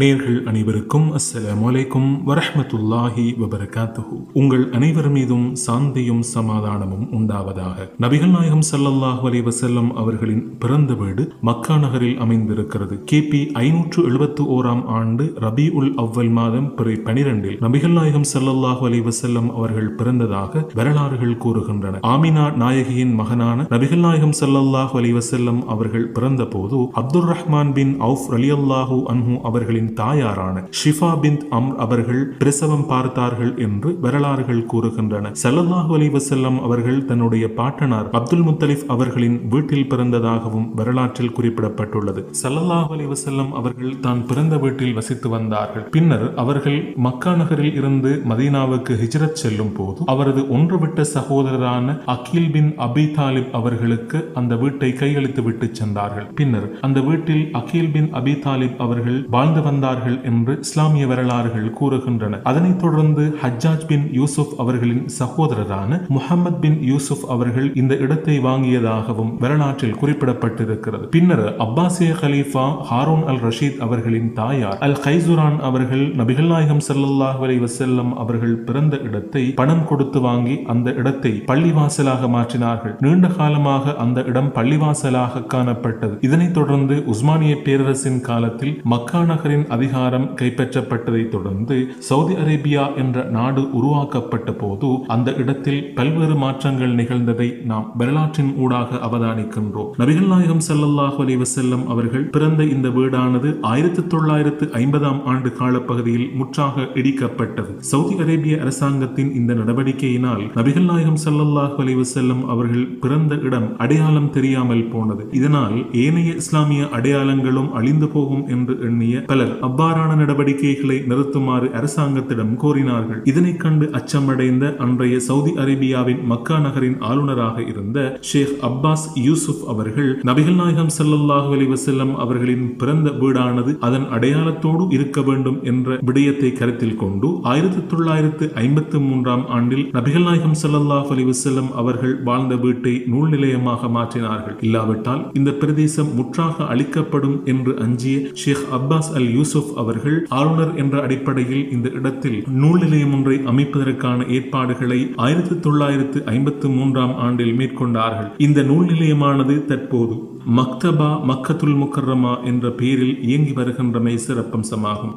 நேர்கள் அனைவருக்கும் அஸ்ஸலாம் வலைக்கும் வரஹ்மத்துல்லாஹி வபரகாத்துஹு. உங்கள் அனைவர் மீதும் சாந்தியும் சமாதானமும் உண்டாவதாக. நபிகள் நாயகம் சல்லல்லாஹு அலி வசல்லம் அவர்களின் பிறந்த வீடு மக்கா நகரில் அமைந்திருக்கிறது. கிபி ஐநூற்று எழுபத்து ஓராம் ஆண்டு ரபி உல் அவ்வல் மாதம் பிறை பனிரெண்டில் நபிகள் நாயகம் சல்லல்லாஹு அலி வசல்லம் அவர்கள் பிறந்ததாக வரலாறுகள் கூறுகின்றன. ஆமினா நாயகியின் மகனான நபிகள் நாயகம் சல்லல்லாஹு அலி வசல்லம் அவர்கள் பிறந்தபோது Abdul Rahman bin Awf Ali அல்லாஹூ அன்ஹு அவர்களின் தாயாரான ஷிஃபா பிந்த் அம் அவர்கள் பிரசவம் பார்த்தார்கள் என்று வரலாறுகள் கூறுகின்றன. ஸல்லல்லாஹு அலைஹி வஸல்லம் அவர்கள் தன்னுடைய பாட்டனார் அப்துல் முத்தலிஃப் அவர்களின் வீட்டில் பிறந்ததாகவும் வரலாற்றில் குறிப்பிடப்பட்டுள்ளது. ஸல்லல்லாஹு அலைஹி வஸல்லம் அவர்கள் தான் பிறந்த வீட்டில் வசித்து வந்தார்கள். பின்னர் அவர்கள் மக்கா நகரில் இருந்து மதீனாவுக்கு ஹிஜ்ரத் செல்லும் போது அவரது ஒன்றுவிட்ட சகோதரரான அகில் பின் அபி தாலிப் அவர்களுக்கு அந்த வீட்டை கையளித்து விட்டு சென்றார்கள். பின்னர் அந்த வீட்டில் அகில் பின் அபி தாலிப் அவர்கள் வாழ்ந்து வந்த வந்தார்கள் என்று இஸ்லாமிய வரலாறுகள் கூறுகின்றன. அதனைத் தொடர்ந்து ஹஜ்ஜாஜ் பின் யூசுப் அவர்களின் சகோதரரான முகமது பின் யூசுப் அவர்கள் இந்த இடத்தை வாங்கியதாகவும் வரலாற்றில் குறிப்பிடப்பட்டிருக்கிறது. பின்னர் அப்பாசிய கலீஃபா ஹாரூன் அல் ரஷீத் அவர்களின் தாயார் அல் கைசுரான் அவர்கள் நபிகள் நாயகம் சல்லாஹ் அலைஹி வசல்லம் அவர்கள் பிறந்த இடத்தை பணம் கொடுத்து வாங்கி அந்த இடத்தை பள்ளிவாசலாக மாற்றினார்கள். நீண்ட காலமாக அந்த இடம் பள்ளிவாசலாக காணப்பட்டது. இதனைத் தொடர்ந்து உஸ்மானிய பேரரசின் காலத்தில் மக்கா நகரின் அதிகாரம் கைப்பற்றப்பட்டதை தொடர்ந்து சவுதி அரேபியா என்ற நாடு உருவாக்கப்பட்ட போது அந்த இடத்தில் பல்வேறு மாற்றங்கள் நிகழ்ந்ததை நாம் வரலாற்றின் ஊடாக அவதானிக்கின்றோம். நபிகள் நாயகம் ஸல்லல்லாஹு அலைஹி அவர்கள் பிறந்த இந்த வீடானது ஆயிரத்தி தொள்ளாயிரத்து ஐம்பதாம் ஆண்டு காலப்பகுதியில் முற்றாக இடிக்கப்பட்டது. சவுதி அரேபிய அரசாங்கத்தின் இந்த நடவடிக்கையினால் நபிகள் நாயகம் ஸல்லல்லாஹு அலைஹி அவர்கள் பிறந்த இடம் அடையாளம் தெரியாமல் போனது. இதனால் ஏனைய இஸ்லாமிய அடையாளங்களும் அழிந்து போகும் என்று எண்ணிய பலர் அவ்வாறான நடவடிக்கைகளை நிறுத்துமாறு அரசாங்கத்திடம் கோரினார்கள். இதனை கண்டு அச்சமடைந்த அன்றைய சவுதி அரேபியாவின் மக்கா நகரின் ஆளுநராக இருந்த ஷேக் அப்பாஸ் யூசுப் அவர்கள் நபிகள் நாயகம் ஸல்லல்லாஹு அலி வசல்லம் அவர்களின் பிறந்த வீடானது அதன் அடையாளத்தோடு இருக்க வேண்டும் என்ற விடயத்தை கருத்தில் கொண்டு ஆயிரத்தி தொள்ளாயிரத்து ஐம்பத்தி மூன்றாம் ஆண்டில் நபிகள் நாயகம் ஸல்லல்லாஹு அலி வசல்லம் அவர்கள் வாழ்ந்த வீட்டை நூல் நிலையமாக மாற்றினார்கள். இல்லாவிட்டால் இந்த பிரதேசம் முற்றாக அழிக்கப்படும் என்று அஞ்சிய ஷேக் அப்பாஸ் அல் யூசுப் அவர்கள் ஆளுநர் என்ற அடிப்படையில் இந்த இடத்தில் நூல் நிலையம் ஒன்றை அமைப்பதற்கான ஏற்பாடுகளை ஆயிரத்தி தொள்ளாயிரத்து ஐம்பத்தி மூன்றாம் ஆண்டில் மேற்கொண்டார்கள். இந்த நூல் நிலையமானது தற்போது மக்தபா மக்கத்துல் முக்கர்ரமா என்ற பெயரில் இயங்கி வருகின்றமை சிறப்பம்சமாகும்.